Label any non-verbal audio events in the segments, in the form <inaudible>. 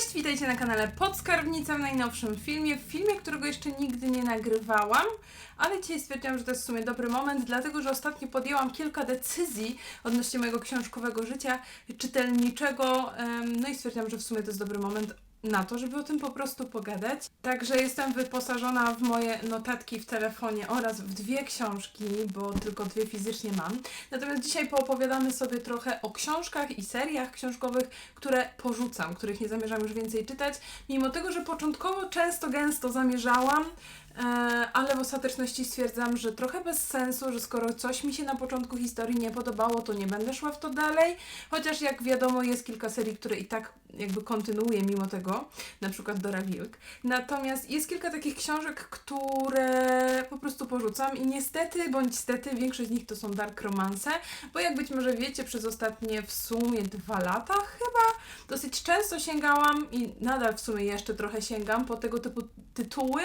Cześć, witajcie na kanale Podskarbnica w najnowszym filmie, w filmie, którego jeszcze nigdy nie nagrywałam, ale dzisiaj stwierdziłam, że to jest w sumie dobry moment, dlatego że ostatnio podjęłam kilka decyzji odnośnie mojego książkowego życia czytelniczego, no i stwierdziłam, że w sumie to jest dobry moment na to, żeby o tym po prostu pogadać. Także jestem wyposażona w moje notatki w telefonie oraz w dwie książki, bo tylko dwie fizycznie mam. Natomiast dzisiaj poopowiadamy sobie trochę o książkach i seriach książkowych, które porzucam, których nie zamierzam już więcej czytać, mimo tego, że początkowo często gęsto zamierzałam, ale w ostateczności stwierdzam, że trochę bez sensu, że skoro coś mi się na początku historii nie podobało, to nie będę szła w to dalej. Chociaż jak wiadomo, jest kilka serii, które i tak jakby kontynuuję mimo tego, na przykład Dora Wilk. Natomiast jest kilka takich książek, które po prostu porzucam i niestety, bądź stety, większość z nich to są dark romance, bo jak być może wiecie, przez ostatnie w sumie dwa lata chyba dosyć często sięgałam i nadal w sumie jeszcze trochę sięgam po tego typu tytuły,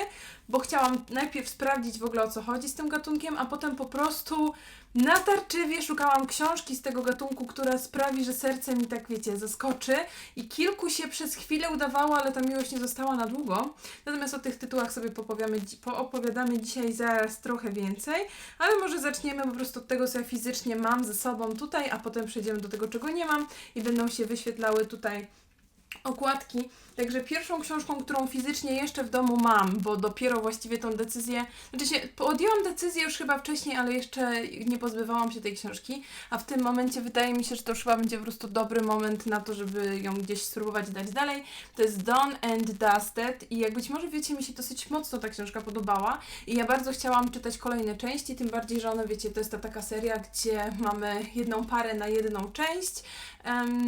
bo chciałam najpierw sprawdzić w ogóle o co chodzi z tym gatunkiem, a potem po prostu natarczywie szukałam książki z tego gatunku, która sprawi, że serce mi tak wiecie, zaskoczy i kilku się przez chwilę udawało, ale ta miłość nie została na długo. Natomiast o tych tytułach sobie popowiamy, poopowiadamy dzisiaj zaraz trochę więcej, ale może zaczniemy po prostu od tego, co ja fizycznie mam ze sobą tutaj, a potem przejdziemy do tego, czego nie mam i będą się wyświetlały tutaj okładki. Także pierwszą książką, którą fizycznie jeszcze w domu mam, bo dopiero właściwie tą decyzję, znaczy się, podjęłam decyzję już chyba wcześniej, ale jeszcze nie pozbywałam się tej książki, a w tym momencie wydaje mi się, że to już chyba będzie po prostu dobry moment na to, żeby ją gdzieś spróbować dać dalej. To jest Dawn and Dusted i jak być może wiecie, mi się dosyć mocno ta książka podobała i ja bardzo chciałam czytać kolejne części, tym bardziej, że one, wiecie, to jest ta taka seria, gdzie mamy jedną parę na jedną część,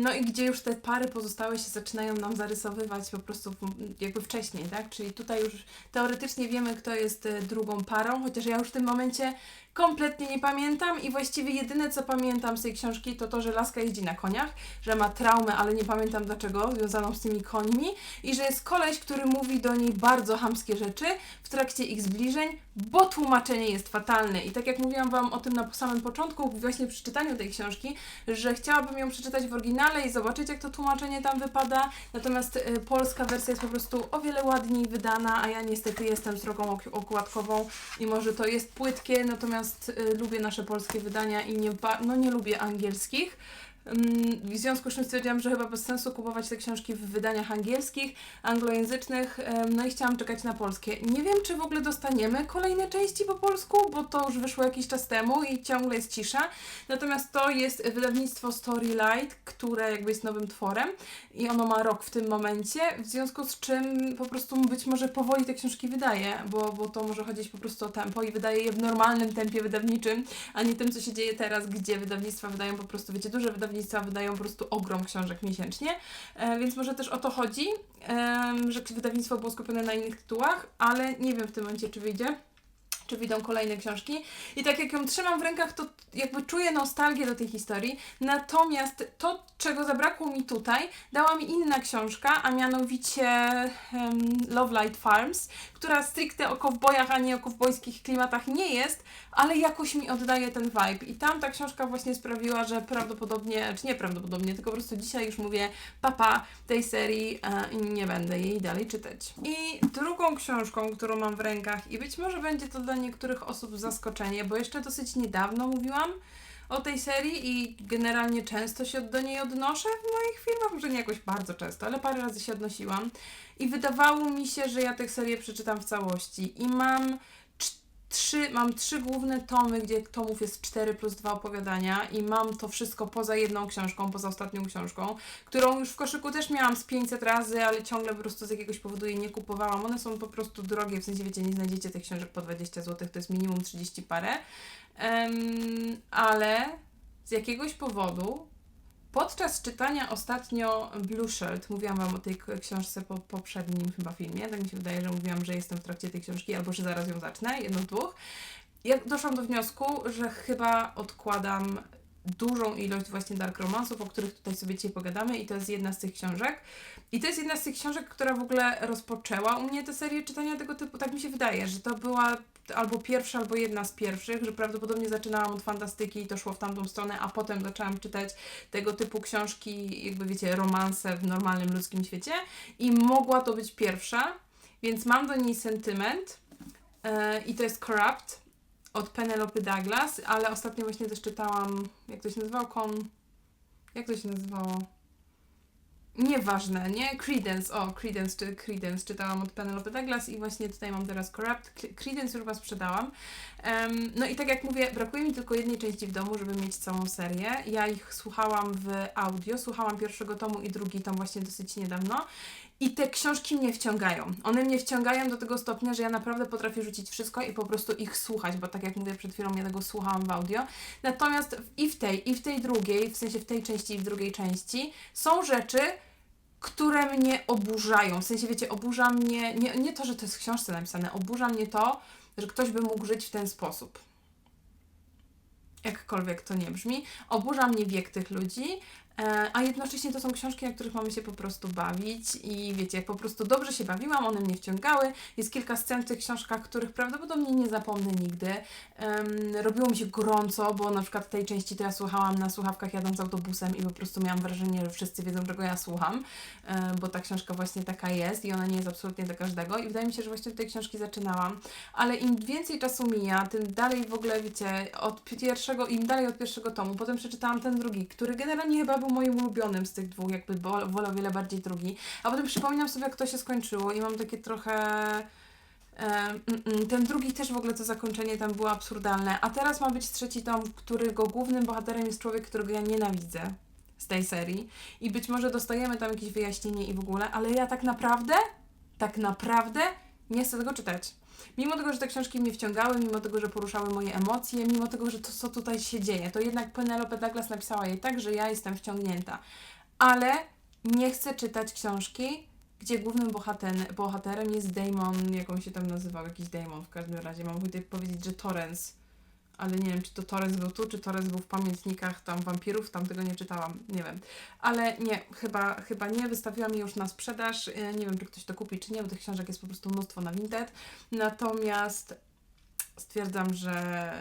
no i gdzie już te pary pozostałe się zaczynają nam zarysowywać po prostu jakby wcześniej, tak? Czyli tutaj już teoretycznie wiemy, kto jest e, drugą parą, chociaż ja już w tym momencie kompletnie nie pamiętam i właściwie jedyne co pamiętam z tej książki to to, że Laska jeździ na koniach, że ma traumę, ale nie pamiętam dlaczego, związaną z tymi końmi i że jest koleś, który mówi do niej bardzo hamskie rzeczy w trakcie ich zbliżeń, bo tłumaczenie jest fatalne. I tak jak mówiłam Wam o tym na samym początku, właśnie przy czytaniu tej książki, że chciałabym ją przeczytać w oryginale i zobaczyć, jak to tłumaczenie tam wypada. Natomiast y, polska wersja jest po prostu o wiele ładniej wydana, a ja niestety jestem ok- okładkową i może to jest płytkie, natomiast y, lubię nasze polskie wydania i nie, no nie lubię angielskich. Ym, W związku z czym stwierdziłam, że chyba bez sensu kupować te książki w wydaniach angielskich, anglojęzycznych, no i chciałam czekać na polskie. Nie wiem, czy w ogóle dostaniemy kolejne części po polsku, bo to już wyszło jakiś czas temu i ciągle jest cisza. Natomiast to jest wydawnictwo Storylight, które jakby jest nowym tworem i ono ma rok w tym momencie, w związku z czym po prostu być może powoli te książki wydaje, bo, bo to może chodzić po prostu o tempo i wydaje je w normalnym tempie wydawniczym, a nie tym, co się dzieje teraz, gdzie wydawnictwa wydają po prostu, wiecie, duże wydawnictwa wydają po prostu ogrom książek miesięcznie, e, więc może też o to chodzi, że wydawnictwo było skupione na innych tytułach, ale nie wiem w tym momencie, czy wyjdzie czy wyjdą kolejne książki. I tak jak ją trzymam w rękach, to jakby czuję nostalgię do tej historii. Natomiast to, czego zabrakło mi tutaj, dała mi inna książka, a mianowicie um, Love Light Farms, która stricte o kowbojach, a nie o kowbojskich klimatach nie jest, ale jakoś mi oddaje ten vibe. I tam ta książka właśnie sprawiła, że prawdopodobnie, czy nie prawdopodobnie, tylko po prostu dzisiaj już mówię papa tej serii e, i nie będę jej dalej czytać. I drugą książką, którą mam w rękach i być może będzie to dla niektórych osób zaskoczenie, bo jeszcze dosyć niedawno mówiłam o tej serii i generalnie często się do niej odnoszę w moich filmach, może nie jakoś bardzo często, ale parę razy się odnosiłam. I wydawało mi się, że ja tę serię przeczytam w całości. I mam trzy, mam trzy główne tomy, gdzie tomów jest 4 plus 2 opowiadania i mam to wszystko poza jedną książką, poza ostatnią książką, którą już w koszyku też miałam z 500 razy, ale ciągle po prostu z jakiegoś powodu jej nie kupowałam. One są po prostu drogie, w sensie wiecie, nie znajdziecie tych książek po 20 zł, to jest minimum 30 parę. Em, ale z jakiegoś powodu podczas czytania ostatnio Blue mówiłam Wam o tej książce po poprzednim chyba filmie, tak mi się wydaje, że mówiłam, że jestem w trakcie tej książki, albo że zaraz ją zacznę, jedno z dwóch. Ja doszłam do wniosku, że chyba odkładam dużą ilość właśnie dark romansów, o których tutaj sobie dzisiaj pogadamy i to jest jedna z tych książek. I to jest jedna z tych książek, która w ogóle rozpoczęła u mnie tę serię czytania tego typu, tak mi się wydaje, że to była albo pierwsza, albo jedna z pierwszych, że prawdopodobnie zaczynałam od fantastyki i to szło w tamtą stronę, a potem zaczęłam czytać tego typu książki, jakby wiecie, romanse w normalnym ludzkim świecie. I mogła to być pierwsza, więc mam do niej sentyment yy, i to jest Corrupt od Penelope Douglas, ale ostatnio właśnie też czytałam, jak to się nazywało, kon... Jak to się nazywało? Nieważne, nie? Credence, o, Credence, czy Credence czytałam od Penelope Douglas i właśnie tutaj mam teraz Corrupt. Credence już chyba sprzedałam. Um, no i tak jak mówię, brakuje mi tylko jednej części w domu, żeby mieć całą serię. Ja ich słuchałam w audio, słuchałam pierwszego tomu i drugi tom właśnie dosyć niedawno. I te książki mnie wciągają. One mnie wciągają do tego stopnia, że ja naprawdę potrafię rzucić wszystko i po prostu ich słuchać, bo tak jak mówię przed chwilą, ja tego słuchałam w audio. Natomiast i w tej, i w tej drugiej, w sensie w tej części i w drugiej części, są rzeczy, które mnie oburzają. W sensie, wiecie, oburza mnie, nie, nie to, że to jest w książce napisane, oburza mnie to, że ktoś by mógł żyć w ten sposób. Jakkolwiek to nie brzmi. Oburza mnie wiek tych ludzi, a jednocześnie to są książki, na których mamy się po prostu bawić i wiecie, jak po prostu dobrze się bawiłam, one mnie wciągały. Jest kilka scen w tych książkach, których prawdopodobnie nie zapomnę nigdy. Um, robiło mi się gorąco, bo na przykład tej części to ja słuchałam na słuchawkach jadąc autobusem i po prostu miałam wrażenie, że wszyscy wiedzą, czego ja słucham, um, bo ta książka właśnie taka jest i ona nie jest absolutnie dla każdego i wydaje mi się, że właśnie od tej książki zaczynałam, ale im więcej czasu mija, tym dalej w ogóle, wiecie, od pierwszego, im dalej od pierwszego tomu, potem przeczytałam ten drugi, który generalnie chyba był był moim ulubionym z tych dwóch, jakby wolę o wiele bardziej drugi. A potem przypominam sobie, jak to się skończyło i mam takie trochę... Mm, mm, ten drugi też w ogóle to zakończenie tam było absurdalne. A teraz ma być trzeci tom, którego głównym bohaterem jest człowiek, którego ja nienawidzę z tej serii. I być może dostajemy tam jakieś wyjaśnienie i w ogóle, ale ja tak naprawdę, tak naprawdę nie chcę tego czytać. Mimo tego, że te książki mnie wciągały, mimo tego, że poruszały moje emocje, mimo tego, że to, co tutaj się dzieje, to jednak Penelope Douglas napisała jej tak, że ja jestem wciągnięta. Ale nie chcę czytać książki, gdzie głównym bohaterem, bohaterem jest Damon, jak on się tam nazywał, jakiś Damon w każdym razie. Mam tutaj powiedzieć, że Torrens ale nie wiem, czy to Torres był tu, czy Torres był w pamiętnikach tam wampirów, tam tego nie czytałam, nie wiem. Ale nie, chyba, chyba nie, wystawiłam je już na sprzedaż, e, nie wiem, czy ktoś to kupi, czy nie, bo tych książek jest po prostu mnóstwo na Vinted. Natomiast stwierdzam, że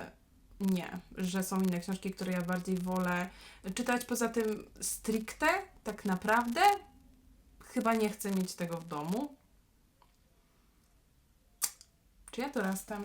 nie, że są inne książki, które ja bardziej wolę czytać. Poza tym stricte, tak naprawdę, chyba nie chcę mieć tego w domu. Czy ja dorastam?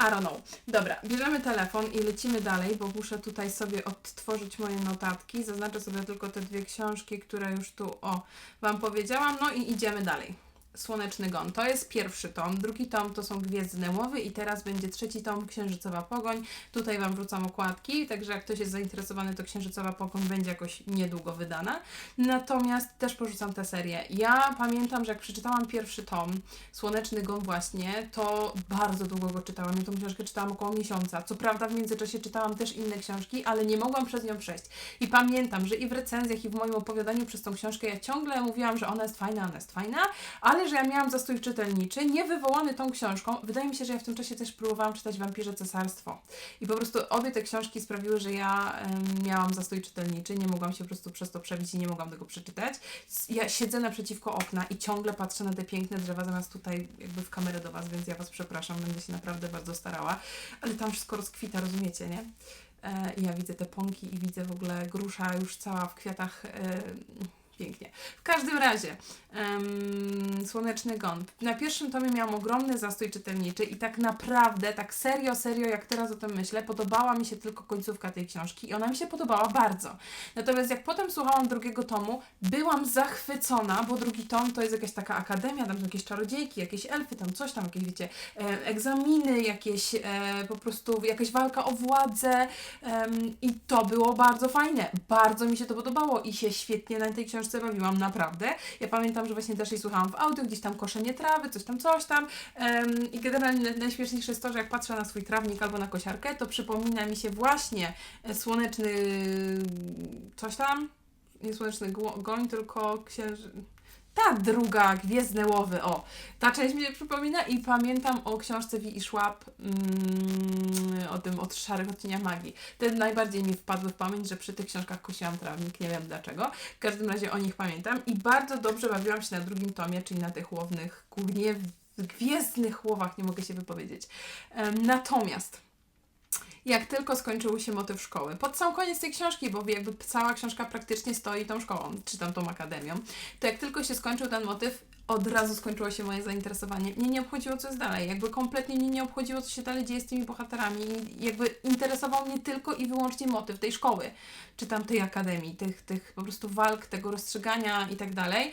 I don't know. Dobra, bierzemy telefon i lecimy dalej, bo muszę tutaj sobie odtworzyć moje notatki. Zaznaczę sobie tylko te dwie książki, które już tu, o, Wam powiedziałam. No i idziemy dalej. Słoneczny Gon. To jest pierwszy tom. Drugi tom to są Gwiezdne Łowy i teraz będzie trzeci tom Księżycowa Pogoń. Tutaj Wam wrzucam okładki, także jak ktoś jest zainteresowany, to Księżycowa Pogoń będzie jakoś niedługo wydana. Natomiast też porzucam tę serię. Ja pamiętam, że jak przeczytałam pierwszy tom, Słoneczny Gon właśnie, to bardzo długo go czytałam. Ja tą książkę czytałam około miesiąca. Co prawda w międzyczasie czytałam też inne książki, ale nie mogłam przez nią przejść. I pamiętam, że i w recenzjach, i w moim opowiadaniu przez tą książkę ja ciągle mówiłam, że ona jest fajna, ona jest fajna, ale że ja miałam zastój czytelniczy, nie wywołany tą książką. Wydaje mi się, że ja w tym czasie też próbowałam czytać Wampirze Cesarstwo. I po prostu obie te książki sprawiły, że ja miałam zastój czytelniczy, nie mogłam się po prostu przez to przebić i nie mogłam tego przeczytać. Ja siedzę naprzeciwko okna i ciągle patrzę na te piękne drzewa, zamiast tutaj jakby w kamerę do Was, więc ja Was przepraszam, będę się naprawdę bardzo starała. Ale tam wszystko rozkwita, rozumiecie, nie? E, ja widzę te pąki i widzę w ogóle grusza już cała w kwiatach. E, pięknie. W każdym razie, um, Słoneczny Gon. Na pierwszym tomie miałam ogromny zastój czytelniczy i tak naprawdę, tak serio, serio, jak teraz o tym myślę, podobała mi się tylko końcówka tej książki i ona mi się podobała bardzo. Natomiast jak potem słuchałam drugiego tomu, byłam zachwycona, bo drugi tom to jest jakaś taka akademia, tam są jakieś czarodziejki, jakieś elfy, tam coś tam, jakieś wiecie, e, egzaminy, jakieś e, po prostu jakaś walka o władzę e, i to było bardzo fajne. Bardzo mi się to podobało i się świetnie na tej książce książce bawiłam naprawdę. Ja pamiętam, że właśnie też jej słuchałam w audio, gdzieś tam koszenie trawy, coś tam, coś tam. Um, I generalnie najśmieszniejsze jest to, że jak patrzę na swój trawnik albo na kosiarkę, to przypomina mi się właśnie e, słoneczny coś tam. Nie słoneczny goń, tylko księży ta druga, Gwiezdne Łowy, o, ta część mi się przypomina i pamiętam o książce Wi i Szłap, mm, o tym, od Szarych Odcieniach Magii. Te najbardziej mi wpadły w pamięć, że przy tych książkach kusiłam trawnik, nie wiem dlaczego. W każdym razie o nich pamiętam i bardzo dobrze bawiłam się na drugim tomie, czyli na tych łownych, głównie w gwiezdnych łowach, nie mogę się wypowiedzieć. Natomiast jak tylko skończył się motyw szkoły. Pod sam koniec tej książki, bo jakby cała książka praktycznie stoi tą szkołą, czy tam tą akademią, to jak tylko się skończył ten motyw, od razu skończyło się moje zainteresowanie. Mnie nie obchodziło, co jest dalej. Jakby kompletnie mnie nie obchodziło, co się dalej dzieje z tymi bohaterami. Jakby interesował mnie tylko i wyłącznie motyw tej szkoły, czy tam tej akademii, tych, tych po prostu walk, tego rozstrzygania i tak dalej.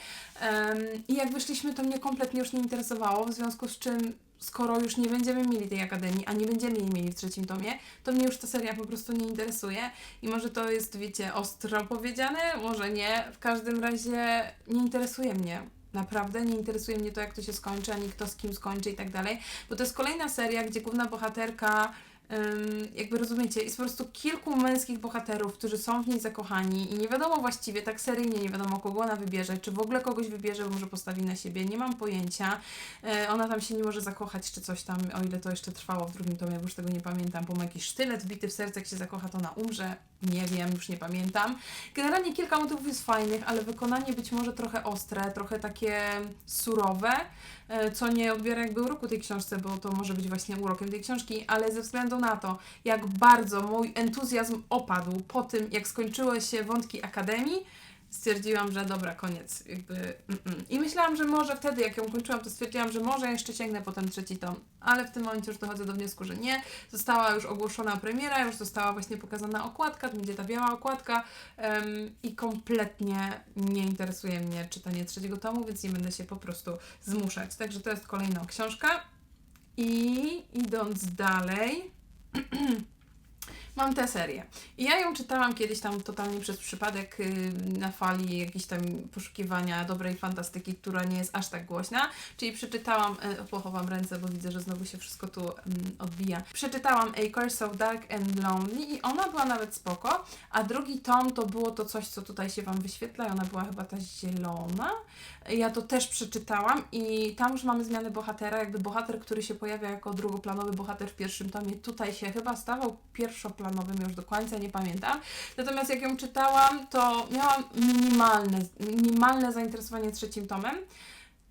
I jak wyszliśmy, to mnie kompletnie już nie interesowało, w związku z czym skoro już nie będziemy mieli tej akademii, a nie będziemy jej mieli w trzecim tomie, to mnie już ta seria po prostu nie interesuje. I może to jest, wiecie, ostro powiedziane, może nie. W każdym razie nie interesuje mnie. Naprawdę nie interesuje mnie to, jak to się skończy, ani kto z kim skończy i tak dalej. Bo to jest kolejna seria, gdzie główna bohaterka jakby rozumiecie, jest po prostu kilku męskich bohaterów, którzy są w niej zakochani i nie wiadomo właściwie, tak seryjnie nie wiadomo kogo ona wybierze, czy w ogóle kogoś wybierze, bo może postawi na siebie, nie mam pojęcia. E, ona tam się nie może zakochać, czy coś tam, o ile to jeszcze trwało w drugim tomie, bo już tego nie pamiętam, bo ma jakiś sztylet wbity w serce, jak się zakocha, to ona umrze, nie wiem, już nie pamiętam. Generalnie kilka motywów jest fajnych, ale wykonanie być może trochę ostre, trochę takie surowe, co nie odbiera jakby uroku tej książce, bo to może być właśnie urokiem tej książki, ale ze względu na to, jak bardzo mój entuzjazm opadł po tym, jak skończyły się wątki Akademii, stwierdziłam, że dobra, koniec. Jakby, mm-mm. I myślałam, że może wtedy, jak ją kończyłam, to stwierdziłam, że może jeszcze sięgnę po ten trzeci tom, ale w tym momencie już dochodzę do wniosku, że nie. Została już ogłoszona premiera, już została właśnie pokazana okładka, to będzie ta biała okładka em, i kompletnie nie interesuje mnie czytanie trzeciego tomu, więc nie będę się po prostu zmuszać. Także to jest kolejna książka. I idąc dalej, <clears throat> mam tę serię. I ja ją czytałam kiedyś tam totalnie przez przypadek y, na fali jakiejś tam poszukiwania dobrej fantastyki, która nie jest aż tak głośna. Czyli przeczytałam, y, pochowam ręce, bo widzę, że znowu się wszystko tu mm, odbija. Przeczytałam A Curse of Dark and Lonely i ona była nawet spoko, a drugi tom to było to coś, co tutaj się Wam wyświetla i ona była chyba ta zielona. Ja to też przeczytałam i tam już mamy zmianę bohatera, jakby bohater, który się pojawia jako drugoplanowy bohater w pierwszym tomie, tutaj się chyba stawał pierwszoplanowym, już do końca nie pamiętam. Natomiast jak ją czytałam, to miałam minimalne, minimalne zainteresowanie trzecim tomem.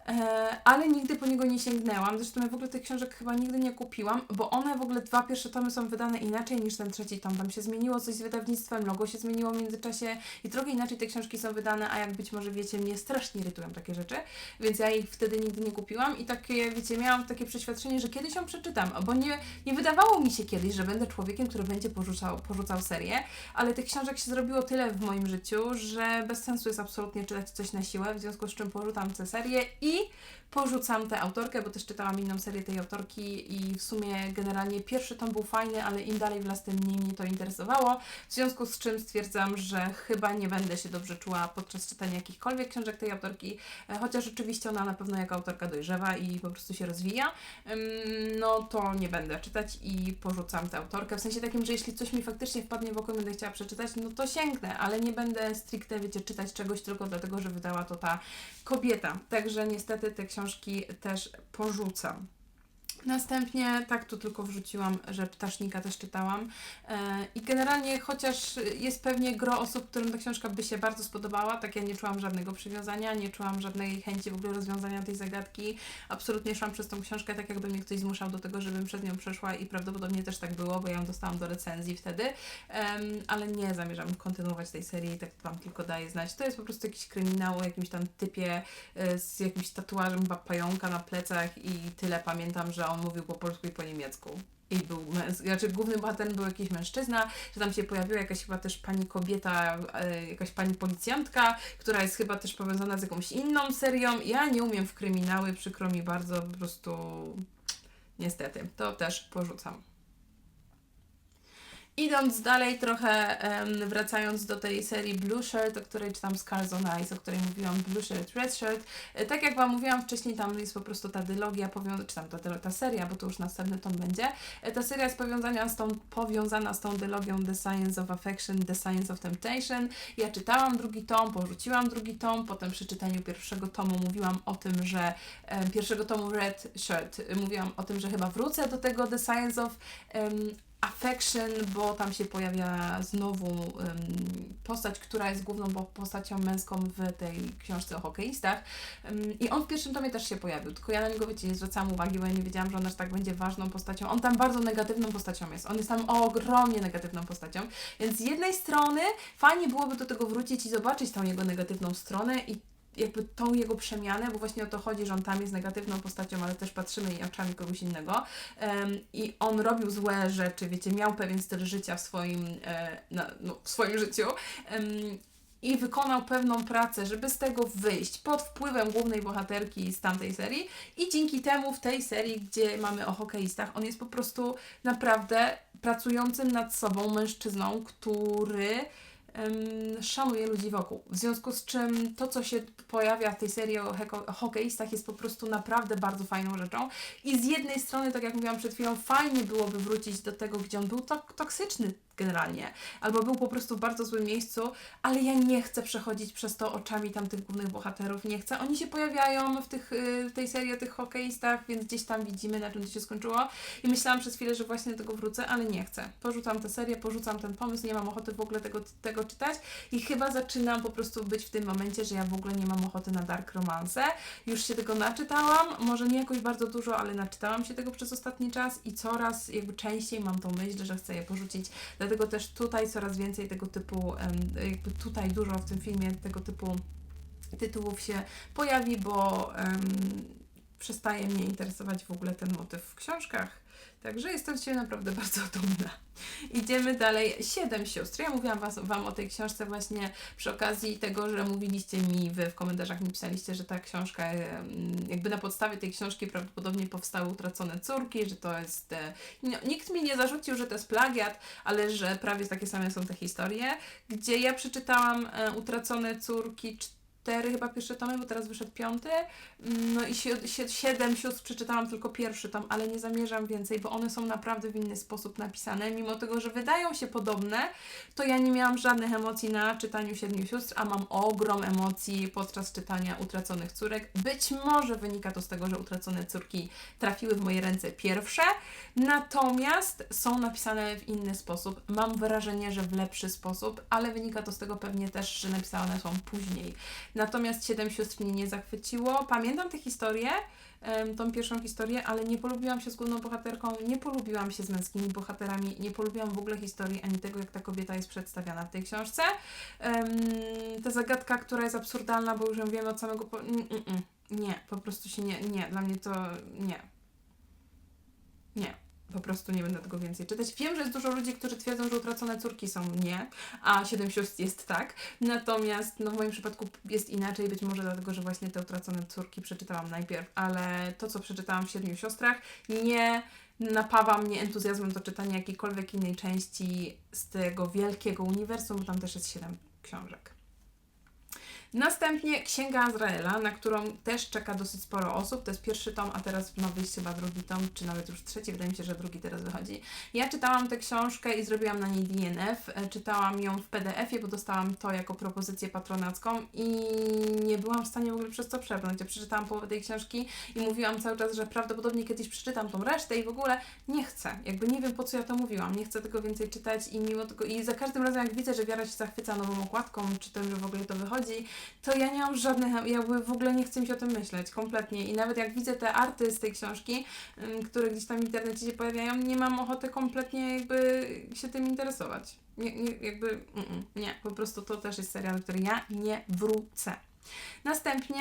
E, ale nigdy po niego nie sięgnęłam. Zresztą ja w ogóle tych książek chyba nigdy nie kupiłam, bo one w ogóle dwa pierwsze tomy są wydane inaczej niż ten trzeci tom. Tam się zmieniło coś z wydawnictwem, logo się zmieniło w międzyczasie i trochę inaczej te książki są wydane, a jak być może wiecie, mnie strasznie irytują takie rzeczy, więc ja ich wtedy nigdy nie kupiłam i takie, wiecie, miałam takie przeświadczenie, że kiedyś ją przeczytam, bo nie, nie wydawało mi się kiedyś, że będę człowiekiem, który będzie porzucał, porzucał serię, ale tych książek się zrobiło tyle w moim życiu, że bez sensu jest absolutnie czytać coś na siłę, w związku z czym porzucam tę serię i porzucam tę autorkę, bo też czytałam inną serię tej autorki i w sumie generalnie pierwszy tom był fajny, ale im dalej w las, tym mniej mnie to interesowało, w związku z czym stwierdzam, że chyba nie będę się dobrze czuła podczas czytania jakichkolwiek książek tej autorki, e, chociaż oczywiście ona na pewno jako autorka dojrzewa i po prostu się rozwija, no to nie będę czytać i porzucam tę autorkę, w sensie takim, że jeśli coś mi faktycznie wpadnie w oko i będę chciała przeczytać, no to sięgnę, ale nie będę stricte, wiecie, czytać czegoś tylko dlatego, że wydała to ta kobieta. Także niestety te książki też porzucam. Następnie, tak tu tylko wrzuciłam, że Ptasznika też czytałam. E, I generalnie, chociaż jest pewnie gro osób, którym ta książka by się bardzo spodobała, tak ja nie czułam żadnego przywiązania, nie czułam żadnej chęci w ogóle rozwiązania tej zagadki. Absolutnie szłam przez tą książkę tak, jakby mnie ktoś zmuszał do tego, żebym przez nią przeszła i prawdopodobnie też tak było, bo ja ją dostałam do recenzji wtedy. Ale nie zamierzam kontynuować tej serii, tak Wam tylko daję znać. To jest po prostu jakiś kryminał o jakimś tam typie e, z jakimś tatuażem chyba pająka na plecach i tyle pamiętam, że on mówił po polsku i po niemiecku. I był męs- znaczy głównym bohaterem był jakiś mężczyzna, że tam się pojawiła jakaś chyba też pani kobieta, e, jakaś pani policjantka, która jest chyba też powiązana z jakąś inną serią. Ja nie umiem w kryminały, przykro mi bardzo, po prostu niestety. To też porzucam. Idąc dalej, trochę em, wracając do tej serii Blue Shirt, o której czytam Scars on Ice, o której mówiłam, Blue Shirt, Red Shirt. E, tak jak Wam mówiłam wcześniej, tam jest po prostu ta dylogia, powią- czy tam ta, ta seria, bo to już następny tom będzie. E, ta seria jest powiązana z, tą, powiązana z tą dylogią The Science of Affection, The Science of Temptation. Ja czytałam drugi tom, porzuciłam drugi tom, potem przy czytaniu pierwszego tomu mówiłam o tym, że pierwszego tomu Red Shirt, e, mówiłam o tym, że chyba wrócę do tego The Science of em, Affection, bo tam się pojawia znowu em, postać, która jest główną po- postacią męską w tej książce o hokeistach. Em, I on w pierwszym tomie też się pojawił, tylko ja na niego wiecie, nie zwracałam uwagi, bo ja nie wiedziałam, że on aż tak będzie ważną postacią. On tam bardzo negatywną postacią jest. On jest tam ogromnie negatywną postacią. Więc z jednej strony fajnie byłoby do tego wrócić i zobaczyć tą jego negatywną stronę i jakby tą jego przemianę, bo właśnie o to chodzi, że on tam jest negatywną postacią, ale też patrzymy jej oczami kogoś innego. Em, I on robił złe rzeczy, wiecie, miał pewien styl życia w swoim, e, no, w swoim życiu. Em, i wykonał pewną pracę, żeby z tego wyjść pod wpływem głównej bohaterki z tamtej serii i dzięki temu w tej serii, gdzie mamy o hokeistach, on jest po prostu naprawdę pracującym nad sobą mężczyzną, który szanuje ludzi wokół. W związku z czym to, co się pojawia w tej serii o, hokeistach jest po prostu naprawdę bardzo fajną rzeczą. I z jednej strony, tak jak mówiłam przed chwilą, fajnie byłoby wrócić do tego, gdzie on był tok- toksyczny generalnie, albo był po prostu w bardzo złym miejscu, ale ja nie chcę przechodzić przez to oczami tamtych głównych bohaterów, nie chcę. Oni się pojawiają w, tych, y, w tej serii o tych hokeistach, więc gdzieś tam widzimy, na czym to się skończyło i myślałam przez chwilę, że właśnie do tego wrócę, ale nie chcę. Porzucam tę serię, porzucam ten pomysł, nie mam ochoty w ogóle tego, tego czytać i chyba zaczynam po prostu być w tym momencie, że ja w ogóle nie mam ochoty na dark romance. Już się tego naczytałam, może nie jakoś bardzo dużo, ale naczytałam się tego przez ostatni czas i coraz jakby częściej mam tą myśl, że chcę je porzucić. Dlatego też tutaj coraz więcej tego typu, jakby tutaj dużo w tym filmie tego typu tytułów się pojawi, bo em, przestaje mnie interesować w ogóle ten motyw w książkach. Także jestem z Ciebie naprawdę <laughs> bardzo dumna. Idziemy dalej. Siedem sióstr. Ja mówiłam was, Wam o tej książce właśnie przy okazji tego, że mówiliście mi, Wy w komentarzach mi pisaliście, że ta książka, jakby na podstawie tej książki prawdopodobnie powstały Utracone Córki, że to jest... No, nikt mi nie zarzucił, że to jest plagiat, ale że prawie takie same są te historie, gdzie ja przeczytałam e, Utracone Córki cztery chyba pierwsze tomy, bo teraz wyszedł piąty. Mm, No i si- si- siedem sióstr przeczytałam tylko pierwszy tom, ale nie zamierzam więcej, bo one są naprawdę w inny sposób napisane. Mimo tego, że wydają się podobne, to ja nie miałam żadnych emocji na czytaniu Siedmiu Sióstr, a mam ogrom emocji podczas czytania Utraconych Córek. Być może wynika to z tego, że Utracone Córki trafiły w moje ręce pierwsze, natomiast są napisane w inny sposób. Mam wrażenie, że w lepszy sposób, ale wynika to z tego pewnie też, że napisane są później. Natomiast Siedem Sióstr mnie nie zachwyciło. Pamiętam tę historię, tą pierwszą historię, ale nie polubiłam się z główną bohaterką, nie polubiłam się z męskimi bohaterami, nie polubiłam w ogóle historii ani tego, jak ta kobieta jest przedstawiana w tej książce. Ta zagadka, która jest absurdalna, bo już ją wiemy od samego... Po... Nie, po prostu się nie, nie, dla mnie to nie. Nie. Po prostu nie będę tego więcej czytać. Wiem, że jest dużo ludzi, którzy twierdzą, że utracone córki są nie, a Siedem Sióstr jest tak. Natomiast no, w moim przypadku jest inaczej, być może dlatego, że właśnie te utracone córki przeczytałam najpierw, ale to, co przeczytałam w Siedmiu Siostrach, nie napawa mnie entuzjazmem do czytania jakiejkolwiek innej części z tego wielkiego uniwersum, bo tam też jest siedem książek. Następnie Księga Azraela, na którą też czeka dosyć sporo osób. To jest pierwszy tom, a teraz ma wyjść chyba drugi tom, czy nawet już trzeci. Wydaje mi się, że drugi teraz wychodzi. Ja czytałam tę książkę i zrobiłam na niej DNF. E, Czytałam ją w PDF-ie, bo dostałam to jako propozycję patronacką i nie byłam w stanie w ogóle przez to przebrnąć. Ja przeczytałam połowę tej książki i mówiłam cały czas, że prawdopodobnie kiedyś przeczytam tą resztę i w ogóle nie chcę. Jakby nie wiem po co ja to mówiłam. Nie chcę tego więcej czytać i mimo tego i za każdym razem jak widzę, że Wiara się zachwyca nową okładką, czy tym, że w ogóle to wychodzi, to ja nie mam żadnych, jakby w ogóle nie chcę mi się o tym myśleć, kompletnie. I nawet jak widzę te arty z tej książki, ym, które gdzieś tam w internecie się pojawiają, nie mam ochoty kompletnie jakby się tym interesować. Nie, nie, jakby, mm, mm, nie, po prostu to też jest serial, który ja nie wrócę. Następnie,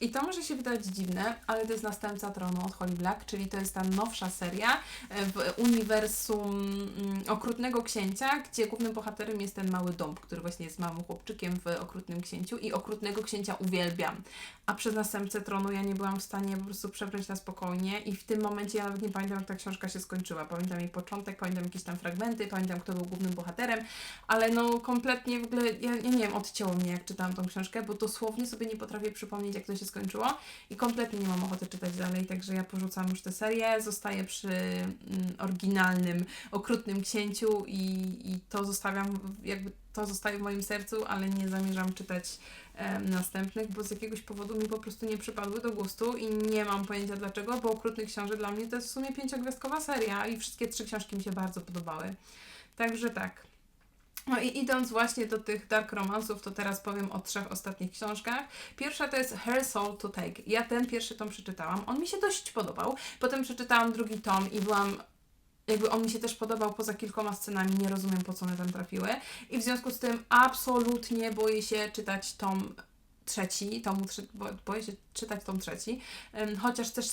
i to może się wydać dziwne, ale to jest następca tronu od Holly Black, czyli to jest ta nowsza seria e, w uniwersum mm, Okrutnego Księcia, gdzie głównym bohaterem jest ten mały dąb, który właśnie jest małym chłopczykiem w Okrutnym Księciu i Okrutnego Księcia uwielbiam. a przez Następcę Tronu ja nie byłam w stanie po prostu przebrnąć na spokojnie i w tym momencie ja nawet nie pamiętam, jak ta książka się skończyła. Pamiętam jej początek, pamiętam jakieś tam fragmenty, pamiętam, kto był głównym bohaterem, ale no kompletnie w ogóle, ja, ja nie wiem, odcięło mnie, jak czytałam tą książkę, bo dosłownie sobie nie potrafię przypomnieć, jak to się skończyło i kompletnie nie mam ochoty czytać dalej, także ja porzucam już tę serię, zostaję przy mm, oryginalnym, okrutnym księciu i, i to zostawiam, jakby to zostaje w moim sercu, ale nie zamierzam czytać em, następnych, bo z jakiegoś powodu mi po prostu nie przypadły do gustu i nie mam pojęcia dlaczego, bo Okrutny Książę dla mnie to jest w sumie pięciogwiazdkowa seria i wszystkie trzy książki mi się bardzo podobały. Także tak. No i idąc właśnie do tych dark romansów, to teraz powiem o trzech ostatnich książkach. Pierwsza to jest Her Soul to Take. Ja ten pierwszy tom przeczytałam. On mi się dość podobał. Potem przeczytałam drugi tom i byłam jakby on mi się też podobał poza kilkoma scenami, nie rozumiem po co one tam trafiły. I w związku z tym absolutnie boję się czytać tom trzeci, tomu trze- bo, boję się czytać tom trzeci, chociaż też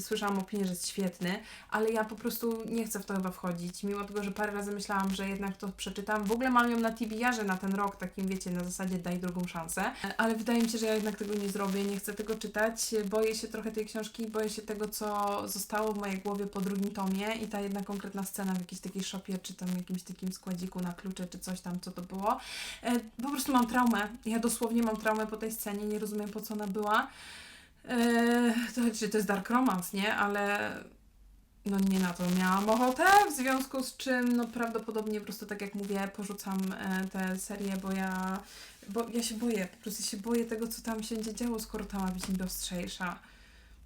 słyszałam opinię, że jest świetny, ale ja po prostu nie chcę w to chyba wchodzić, mimo tego, że parę razy myślałam, że jednak to przeczytam. W ogóle mam ją na TBR-ze na ten rok, takim wiecie, na zasadzie daj drugą szansę, E, ale wydaje mi się, że ja jednak tego nie zrobię, nie chcę tego czytać, boję się trochę tej książki, boję się tego, co zostało w mojej głowie po drugim tomie i ta jedna konkretna scena w jakiejś takiej szopie, czy tam jakimś takim składziku na klucze, czy coś tam, co to było. E, po prostu mam traumę, ja dosłownie mam traumę po tej scenie, nie rozumiem po co ona była. E, to znaczy, to jest dark romance, nie? Ale no nie na to miałam ochotę, w związku z czym no prawdopodobnie po prostu tak jak mówię, porzucam e, tę serię, bo ja, bo ja się boję, po prostu się boję tego, co tam się będzie działo, skoro ta ma być niby ostrzejsza.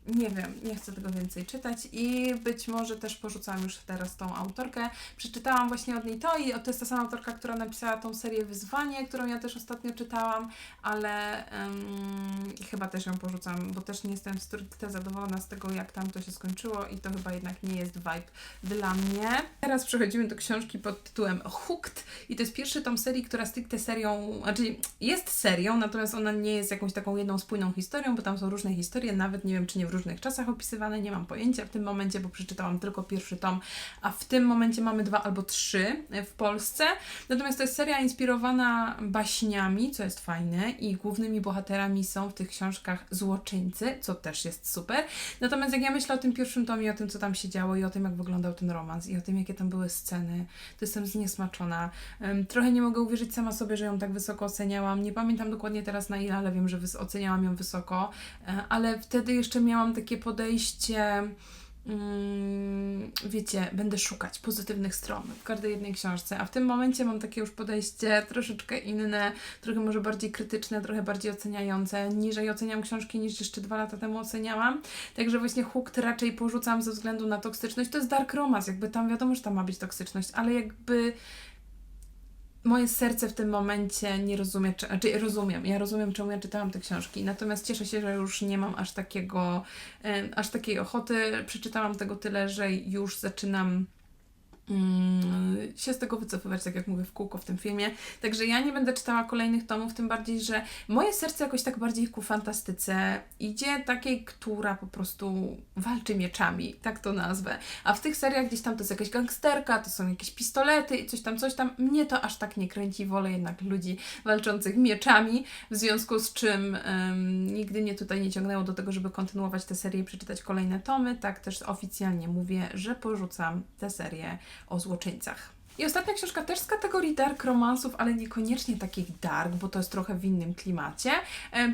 Nie wiem, nie chcę tego więcej czytać i być może też porzucam już teraz tą autorkę. Przeczytałam właśnie od niej to i to jest ta sama autorka, która napisała tą serię Wyzwanie, którą ja też ostatnio czytałam, ale em, chyba też ją porzucam, bo też nie jestem stricte zadowolona z tego, jak tam to się skończyło i to chyba jednak nie jest vibe dla mnie. Teraz przechodzimy do książki pod tytułem Hooked i to jest pierwszy tom serii, która stricte serią, znaczy jest serią, natomiast ona nie jest jakąś taką jedną spójną historią, bo tam są różne historie, nawet nie wiem, czy nie różnych czasach opisywane, nie mam pojęcia w tym momencie, bo przeczytałam tylko pierwszy tom, a w tym momencie mamy dwa albo trzy w Polsce. Natomiast to jest seria inspirowana baśniami, co jest fajne, i głównymi bohaterami są w tych książkach złoczyńcy, co też jest super. Natomiast jak ja myślę o tym pierwszym tomie, o tym, co tam się działo i o tym, jak wyglądał ten romans i o tym, jakie tam były sceny, to jestem zniesmaczona. Trochę nie mogę uwierzyć sama sobie, że ją tak wysoko oceniałam. Nie pamiętam dokładnie teraz na ile, ale wiem, że oceniałam ją wysoko. E, ale wtedy jeszcze miałam takie podejście. Mm, wiecie, będę szukać pozytywnych stron w każdej jednej książce, a w tym momencie mam takie już podejście troszeczkę inne, trochę może bardziej krytyczne, trochę bardziej oceniające. Niżej oceniam książki niż jeszcze dwa lata temu oceniałam. Także właśnie Hooked raczej porzucam ze względu na toksyczność. To jest dark romance, jakby tam wiadomo, że tam ma być toksyczność, ale jakby moje serce w tym momencie nie rozumie, czy, znaczy rozumiem, ja rozumiem, czemu ja czytałam te książki, natomiast cieszę się, że już nie mam aż takiego, aż takiej ochoty. Przeczytałam tego tyle, że już zaczynam się z tego wycofywać, tak jak mówię w kółko w tym filmie. Także ja nie będę czytała kolejnych tomów, tym bardziej, że moje serce jakoś tak bardziej ku fantastyce idzie takiej, która po prostu walczy mieczami, tak to nazwę. A w tych seriach gdzieś tam to jest jakaś gangsterka, to są jakieś pistolety i coś tam, coś tam. Mnie to aż tak nie kręci, wolę jednak ludzi walczących mieczami, w związku z czym em, nigdy mnie tutaj nie ciągnęło do tego, żeby kontynuować tę serię i przeczytać kolejne tomy. Tak też oficjalnie mówię, że porzucam tę serię o złoczyńcach. I ostatnia książka też z kategorii dark romansów, ale niekoniecznie takich dark, bo to jest trochę w innym klimacie.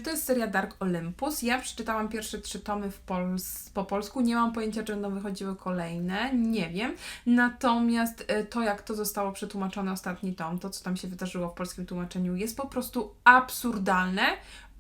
To jest seria Dark Olympus. Ja przeczytałam pierwsze trzy tomy w Pols po polsku. Nie mam pojęcia, czy będą wychodziły kolejne. Nie wiem. Natomiast e, to, jak to zostało przetłumaczone ostatni tom, to co tam się wydarzyło w polskim tłumaczeniu, jest po prostu absurdalne.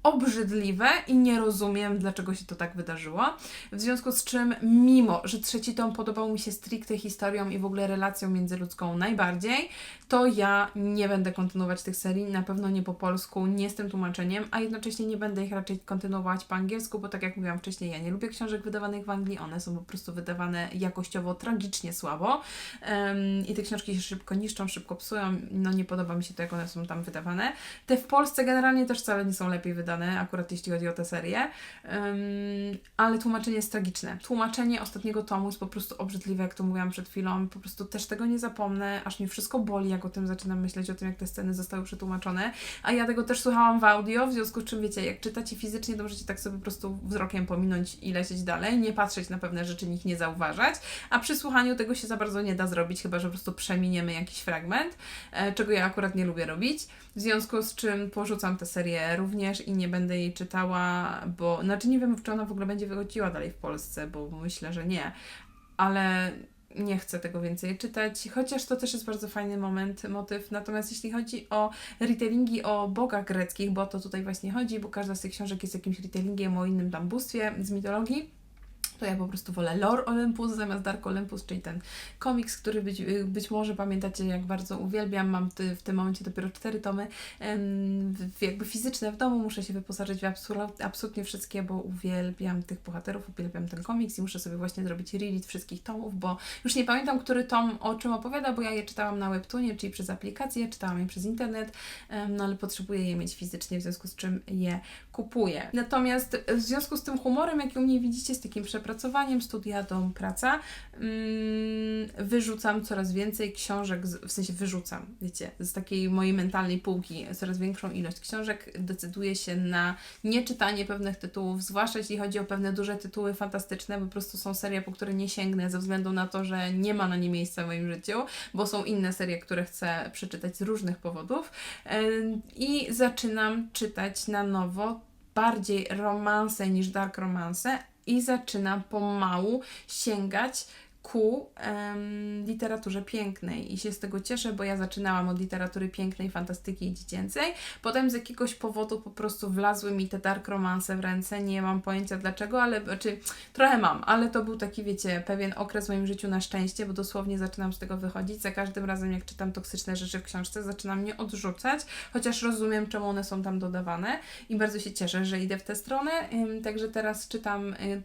Obrzydliwe i nie rozumiem, dlaczego się to tak wydarzyło. W związku z czym, mimo że trzeci tom podobał mi się stricte historią i w ogóle relacją międzyludzką najbardziej, to ja nie będę kontynuować tych serii, na pewno nie po polsku, nie z tym tłumaczeniem, a jednocześnie nie będę ich raczej kontynuować po angielsku, bo tak jak mówiłam wcześniej, ja nie lubię książek wydawanych w Anglii, one są po prostu wydawane jakościowo tragicznie słabo Em, i te książki się szybko niszczą, szybko psują, no nie podoba mi się to, jak one są tam wydawane. Te w Polsce generalnie też wcale nie są lepiej wydawane, wydane, akurat jeśli chodzi o tę serię. Ym, ale tłumaczenie jest tragiczne. Tłumaczenie ostatniego tomu jest po prostu obrzydliwe, jak to mówiłam przed chwilą. Po prostu też tego nie zapomnę, aż mnie wszystko boli, jak o tym zaczynam myśleć, o tym, jak te sceny zostały przetłumaczone. A ja tego też słuchałam w audio, w związku z czym wiecie, jak czytacie fizycznie, to możecie tak sobie po prostu wzrokiem pominąć i lecieć dalej, nie patrzeć na pewne rzeczy, nikt nie zauważać, a przy słuchaniu tego się za bardzo nie da zrobić, chyba że po prostu przeminiemy jakiś fragment, e, czego ja akurat nie lubię robić. W związku z czym porzucam tę serię również i nie będę jej czytała, bo znaczy nie wiem, czy ona w ogóle będzie wychodziła dalej w Polsce, bo myślę, że nie, ale nie chcę tego więcej czytać, chociaż to też jest bardzo fajny moment, motyw. Natomiast jeśli chodzi o retellingi o bogach greckich, bo to tutaj właśnie chodzi, bo każda z tych książek jest jakimś retellingiem o innym tam bóstwie z mitologii, to ja po prostu wolę Lore Olympus zamiast Dark Olympus, czyli ten komiks, który być, być może pamiętacie, jak bardzo uwielbiam. Mam ty, w tym momencie dopiero cztery tomy, jakby fizyczne w domu. Muszę się wyposażyć w absolut, absolutnie wszystkie, bo uwielbiam tych bohaterów, uwielbiam ten komiks i muszę sobie właśnie zrobić reread wszystkich tomów, bo już nie pamiętam, który tom o czym opowiada, bo ja je czytałam na Webtoonie, czyli przez aplikację, czytałam je przez internet, no ale potrzebuję je mieć fizycznie, w związku z czym je kupuję. Natomiast w związku z tym humorem, jaki u mnie widzicie, z takim przepracowaniem, studia, dom, praca, mm, wyrzucam coraz więcej książek, w sensie wyrzucam, wiecie, z takiej mojej mentalnej półki coraz większą ilość książek, decyduję się na nieczytanie pewnych tytułów, zwłaszcza jeśli chodzi o pewne duże tytuły fantastyczne, bo po prostu są serie, po które nie sięgnę ze względu na to, że nie ma na nie miejsca w moim życiu, bo są inne serie, które chcę przeczytać z różnych powodów. I zaczynam czytać na nowo bardziej romanse niż dark romanse i zaczynam pomału sięgać ku em, literaturze pięknej i się z tego cieszę, bo ja zaczynałam od literatury pięknej, fantastyki i dziecięcej. Potem z jakiegoś powodu po prostu wlazły mi te dark romanse w ręce. Nie mam pojęcia dlaczego, ale znaczy trochę mam, ale to był taki, wiecie, pewien okres w moim życiu na szczęście, bo dosłownie zaczynam z tego wychodzić. Za każdym razem, jak czytam toksyczne rzeczy w książce, zaczynam mnie odrzucać, chociaż rozumiem, czemu one są tam dodawane i bardzo się cieszę, że idę w tę stronę. Także teraz czytam y,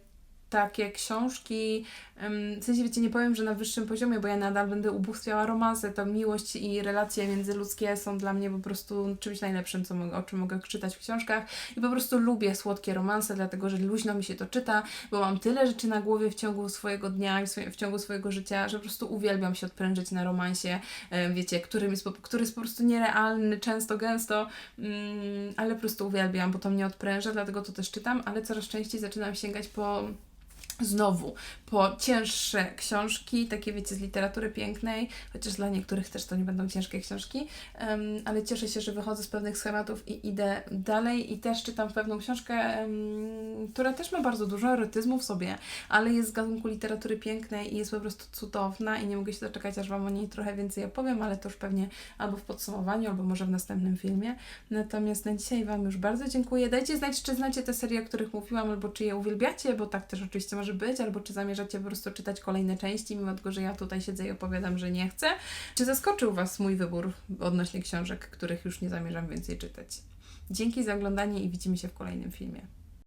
takie książki, w sensie wiecie, nie powiem, że na wyższym poziomie, bo ja nadal będę ubóstwiała romanse, to miłość i relacje międzyludzkie są dla mnie po prostu czymś najlepszym, co mogę, o czym mogę czytać w książkach. I po prostu lubię słodkie romanse, dlatego, że luźno mi się to czyta, bo mam tyle rzeczy na głowie w ciągu swojego dnia i w, ciągu swojego życia, że po prostu uwielbiam się odprężyć na romansie, wiecie, którym jest, który jest po prostu nierealny, często, gęsto, mm, ale po prostu uwielbiam, bo to mnie odpręża, dlatego to też czytam, ale coraz częściej zaczynam sięgać po znowu po cięższe książki, takie wiecie, z literatury pięknej, chociaż dla niektórych też to nie będą ciężkie książki, em, ale cieszę się, że wychodzę z pewnych schematów i idę dalej i też czytam pewną książkę, em, która też ma bardzo dużo erotyzmu w sobie, ale jest z gatunku literatury pięknej i jest po prostu cudowna i nie mogę się doczekać, aż Wam o niej trochę więcej opowiem, ale to już pewnie albo w podsumowaniu, albo może w następnym filmie. Natomiast na dzisiaj Wam już bardzo dziękuję. Dajcie znać, czy znacie te serie, o których mówiłam, albo czy je uwielbiacie, bo tak też oczywiście może być, albo czy zamierzacie po prostu czytać kolejne części, mimo tego, że ja tutaj siedzę i opowiadam, że nie chcę. Czy zaskoczył Was mój wybór odnośnie książek, których już nie zamierzam więcej czytać? Dzięki za oglądanie i widzimy się w kolejnym filmie.